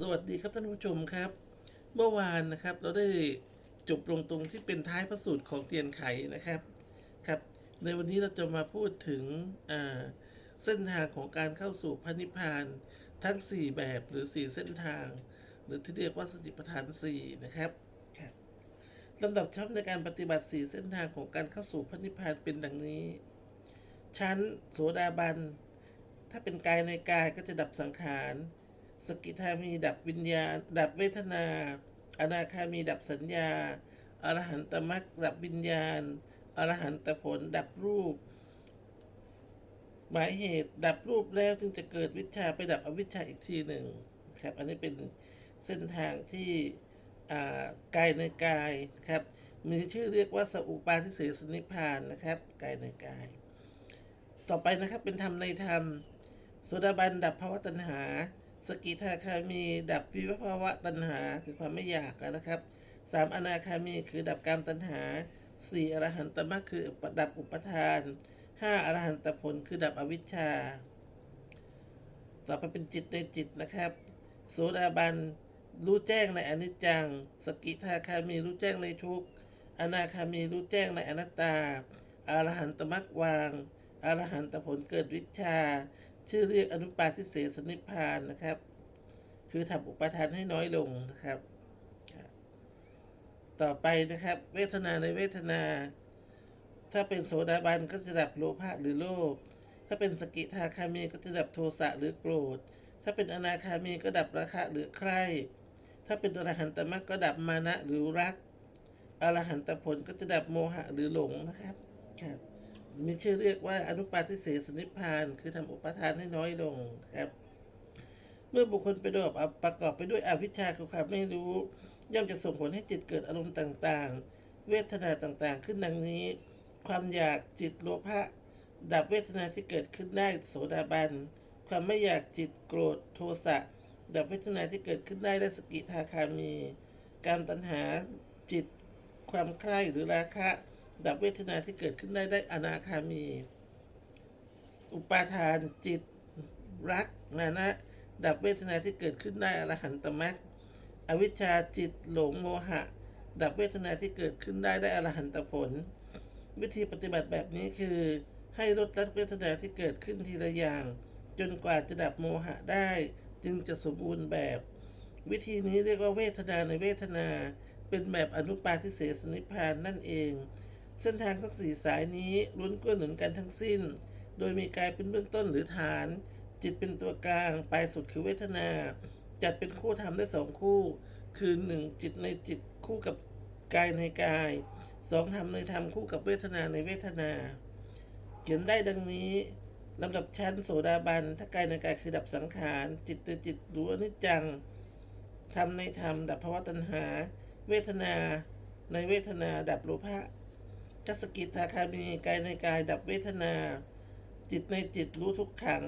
สวัสดีครับท่านผู้ชมครับ เมื่อวานนะครับเราได้จบลงตรงที่เป็นท้ายพระสูตรของเตียนไขนะครับครับ ในวันนี้เราจะมาพูดถึงเส้นทางของการเข้าสู่พระนิพพานทั้ง 4 แบบหรือ 4 เส้นทาง หรือที่เรียกว่าสติปัฏฐาน 4 นะครับครับลำดับชั้นในการปฏิบัติ 4 เส้นทางของการเข้าสู่พระนิพพานเป็นดังนี้ ชั้นโสดาบัน ถ้าเป็นกายในกายก็จะดับสังขาร สกิทามีดับวิญญาณดับเวทนา อนาคามีดับสัญญา อรหันตมรรคดับวิญญาณ อรหันตผลดับรูป หมายเหตุดับรูปแล้วจึงจะเกิดวิชาไปดับอวิชชาอีกทีหนึ่งครับอันนี้เป็นเส้นทางที่กายในกายครับมีชื่อเรียกว่าสอุปาทิเสสนิพานนะครับกายในกาย ต่อไปนะครับเป็นธรรมในธรรมโสดาบันดับภาวะตัณหา สกิทาคามีดับวิภาวะตัณหาคือความไม่อยากนะครับสามอนาคามีคือดับกามตัณหาสี่อรหันตมรรคคือดับอุปทานห้าอรหันตผลคือดับอวิชชา ต่อไปเป็นจิตในจิตนะครับโสดาบันรู้แจ้งในอนิจจัง สกิทาคามีรู้แจ้งในทุกข์อนาคามีรู้แจ้งในอนัตตาอรหันตมรรควางอรหันตผลเกิดวิชา ชื่อเรียกอนุปาทิเสสนิพพานนะครับ คือทำอุปทานให้น้อยลงนะครับครับ ต่อไปนะครับ เวทนาในเวทนา ถ้าเป็นโสดาบันก็จะดับโลภะหรือโลภถ้าเป็นสกิทาคามีก็จะดับโทสะหรือโกรธ ถ้าเป็นอนาคามีก็ดับราคะหรือใคร่ถ้าเป็นอรหันตมรรคก็ดับมานะหรือรักอรหันตผลก็จะดับโมหะหรือหลงนะครับครับ มีชื่อเรียกว่าอนุปาทิเสสนิพพาน คือทำอุปทานให้น้อยลงครับ เมื่อบุคคลไปประกอบประกอบไปด้วยอวิชชาคือความไม่รู้ ย่อมจะส่งผลให้จิตเกิดอารมณ์ต่างๆ เวทนาต่างๆ ขึ้นดังนี้ ความอยากจิตโลภะดับเวทนาที่เกิดขึ้นได้โสดาบัน ความไม่อยากจิตโกรธโทสะดับเวทนาที่เกิดขึ้นได้ได้สกิทาคามี การตัณหาจิต ความใคร่หรือราคะ ดับเวทนาที่เกิดขึ้นได้ได้อนาคามี อุปาทานจิตรักมานะ ดับเวทนาที่เกิดขึ้นได้อรหันตมรรคอวิชชาจิตหลงโมหะ ดับเวทนาที่เกิดขึ้นได้ได้อรหันตผล วิธีปฏิบัติแบบนี้คือให้ลดละเวทนาที่เกิดขึ้นทีละอย่าง จนกว่าจะดับโมหะได้ จึงจะสมบูรณ์แบบ วิธีนี้เรียกว่าเวทนาในเวทนา เป็นแบบอนุปาทิเสสนิพพานนั่นเอง เส้นทางทั้งสี่สายนี้ล้วนเกื้อหนุนกันทั้งสิ้น โดยมีกายเป็นเบื้องต้นหรือฐาน จิตเป็นตัวกลาง ปลายสุดคือเวทนา จัดเป็นคู่ทำได้สองคู่ คือหนึ่งจิตในจิตคู่กับกายในกายสองธรรมในธรรมคู่กับเวทนาในเวทนา เขียนได้ดังนี้ลำดับชั้นโสดาบันถ้ากายในกายคือดับสังขาร จิตในจิตรู้อนิจจังธรรมในธรรมดับภาวะตัณหา เวทนาในเวทนาดับโลภะ ทัศกิทาคามีกายในกายดับเวทนา จิตในจิตรู้ทุกขัง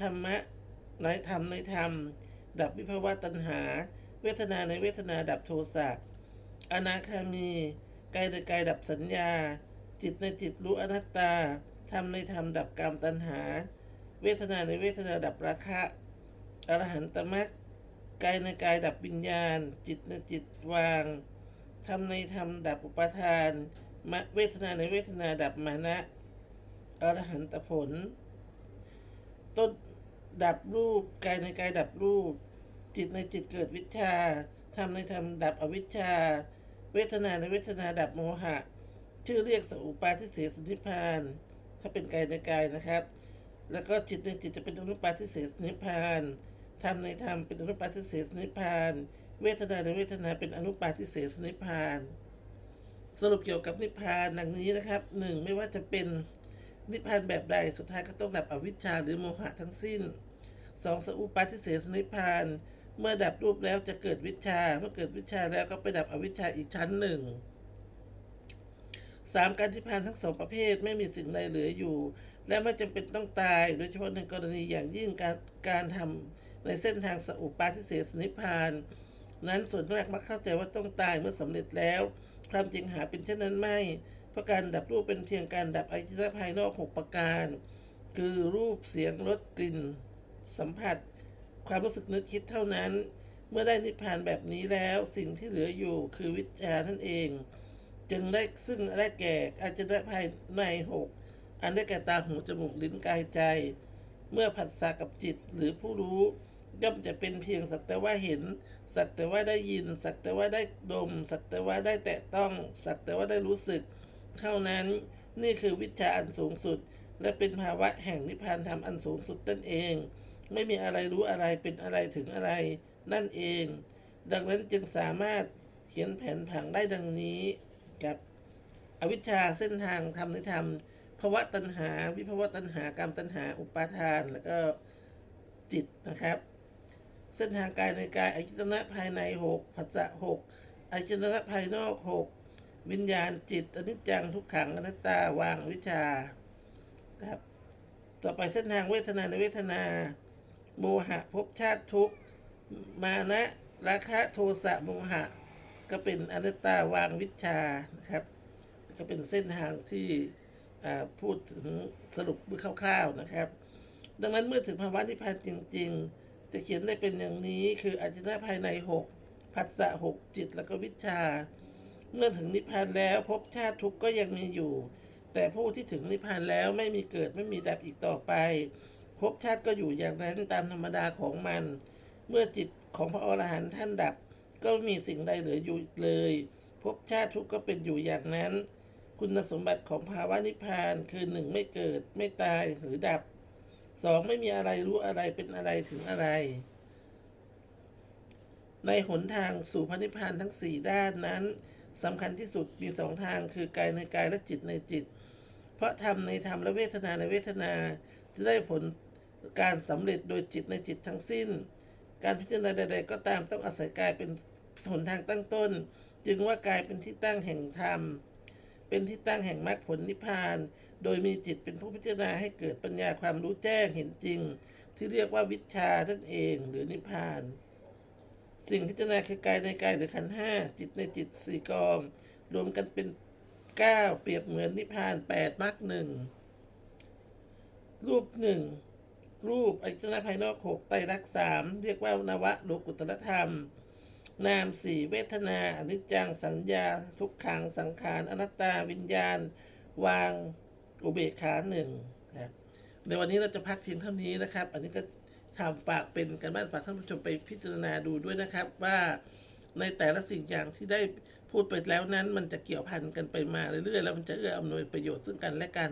ธรรมะในธรรมในธรรม ดับวิภวะตัณหา เวทนาในเวทนาดับโทสะอนาคามีกายในกายดับสัญญา จิตในจิตรู้อนัตตาธรรมในธรรมดับกามตัณหา เวทนาในเวทนาดับราคะอรหันตมรรคกายในกายดับวิญญาณ จิตในจิตวางธรรมในธรรมดับอุปทาน มะเวทนาในเวทนาดับมานะอรหันตผล ต้นดับรูปกายในกายดับรูป จิตในจิตเกิดวิชาธรรมในธรรมดับอวิชชา เวทนาในเวทนาดับโมหะ ชื่อเรียกสอุปาทิเสสนิพพาน ถ้าเป็นกายในกายนะครับ แล้วก็จิตในจิตจะเป็นอนุปาทิเสสนิพพานธรรมในธรรมเป็นอนุปาทิเสสนิพพาน เวทนาในเวทนาเป็นอนุปาทิเสสนิพพาน สรุปเกี่ยวกับนิพพานดังนี้นะครับหนึ่งไม่ว่าจะเป็นนิพพานแบบใดสุดท้ายก็ต้องดับอวิชชาหรือโมหะทั้งสิ้นสองสอุปาทิเสสนิพพาน เมื่อดับรูปแล้วจะเกิดวิชา เมื่อเกิดวิชาแล้วก็ไปดับอวิชชาอีกชั้นหนึ่งสามการนิพพานทั้งสองประเภทไม่มีสิ่งใดเหลืออยู่ และไม่จำเป็นต้องตาย โดยเฉพาะในกรณีอย่างยิ่งการการทำในเส้นทางสอุปาทิเสสนิพพาน นั้นส่วนมากมักเข้าใจว่าต้องตายเมื่อสำเร็จแล้ว ความจริงหาเป็นเช่นนั้นไม่ เพราะการดับรูปเป็นเพียงการดับอายตนะภายนอกหกประการ คือรูปเสียงรสกลิ่น สัมผัส ความรู้สึกนึกคิดเท่านั้น เมื่อได้นิพพานแบบนี้แล้วสิ่งที่เหลืออยู่คือวิชานั่นเอง จึงได้ซึ่งได้แก่อาจจะได้ภายในหกอันได้แก่ตาหูจมูกลิ้นกายใจ เมื่อผัสสะกับจิตหรือผู้รู้ ย่อมจะเป็นเพียงสักแต่ว่าเห็น สักแต่ว่าได้ยิน สักแต่ว่าได้ดม สักแต่ว่าได้แตะต้อง สักแต่ว่าได้รู้สึก เท่านั้นนี่คือวิชาอันสูงสุด และเป็นภาวะแห่งนิพพานธรรมอันสูงสุดนั่นเอง ไม่มีอะไรรู้อะไรเป็นอะไรถึงอะไร นั่นเอง ดังนั้นจึงสามารถเขียนแผนผังได้ดังนี้กับอวิชชาเส้นทางธรรมนิธรรมภาวะตัณหา วิภาวะตัณหากรรมตัณหา อุปาทาน แล้วก็จิตนะครับ เส้นทางกายในกายอายตนะภายในหกผัสสะหกอายตนะภายนอกหกวิญญาณจิตอนิจจังทุกขังอนัตตาวางวิชาครับต่อไปเส้นทางเวทนาในเวทนา โมหะภพชาติทุกมานะราคะโทสะโมหะ ก็เป็นอนัตตาวางวิชานะครับ ก็เป็นเส้นทางที่อ่าพูดถึงสรุปคร่าวๆนะครับ ดังนั้นเมื่อถึงภาวะนิพพานจริง ๆ จะเขียนได้เป็นอย่างนี้คืออาจนะภายในหกผัสสะหกจิตแล้วก็วิชา เมื่อถึงนิพพานแล้วภพชาติทุกข์ก็ยังมีอยู่ แต่ผู้ที่ถึงนิพพานแล้วไม่มีเกิดไม่มีดับอีกต่อไปภพชาติก็อยู่อย่างนั้นตามธรรมดาของมัน เมื่อจิตของพระอรหันต์ท่านดับ ก็ไม่มีสิ่งใดเหลืออยู่เลยภพชาติทุกข์ก็เป็นอยู่อย่างนั้น คุณสมบัติของภาวะนิพพานคือหนึ่งไม่เกิดไม่ตายหรือดับ สองไม่มีอะไรรู้อะไรเป็นอะไรถึงอะไร ในหนทางสู่พระนิพพานทั้งสี่ด้านนั้นสำคัญที่สุดมีสองทางคือกายในกายและจิตในจิต เพราะธรรมในธรรมและเวทนาในเวทนาจะได้ผลการสำเร็จโดยจิตในจิตทั้งสิ้น การพิจารณาใด ๆ ก็ตามต้องอาศัยกายเป็นหนทางตั้งต้น จึงว่ากายเป็นที่ตั้งแห่งธรรม เป็นที่ตั้งแห่งมรรคผลนิพพาน โดยมีจิตเป็นผู้พิจารณาให้เกิดปัญญาความรู้แจ้งเห็นจริง ที่เรียกว่าวิชานั่นเองหรือนิพพาน สิ่งพิจารณาคือกายในกายหรือขันห้าจิตในจิตสี่กอง รวมกันเป็นเก้าเปรียบเหมือนนิพพานแปดมรรคหนึ่งรูปหนึ่งรูปอายตนะภายนอกหกไตรลักษณ์สามเรียกว่านวะโลกุตตรธรรม นามสี่เวทนาอนิจจังสัญญา ทุกขังสังขารอนัตตาวิญญาณ วาง อุเบกขาหนึ่งครับในวันนี้เราจะพักเพียงเท่านี้นะครับ อันนี้ก็ทำฝากเป็นการบ้านฝากท่านผู้ชมไปพิจารณาดูด้วยนะครับว่าในแต่ละสิ่งอย่างที่ได้พูดไปแล้วนั้นมันจะเกี่ยวพันกันไปมาเรื่อยๆแล้วมันจะเอื้ออำนวยประโยชน์ซึ่งกันและกัน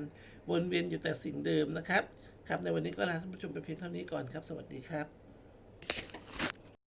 วนเวียนอยู่แต่สิ่งเดิมนะครับ ครับในวันนี้ก็ลาท่านผู้ชมไปเพียงเท่านี้ก่อนครับ สวัสดีครับ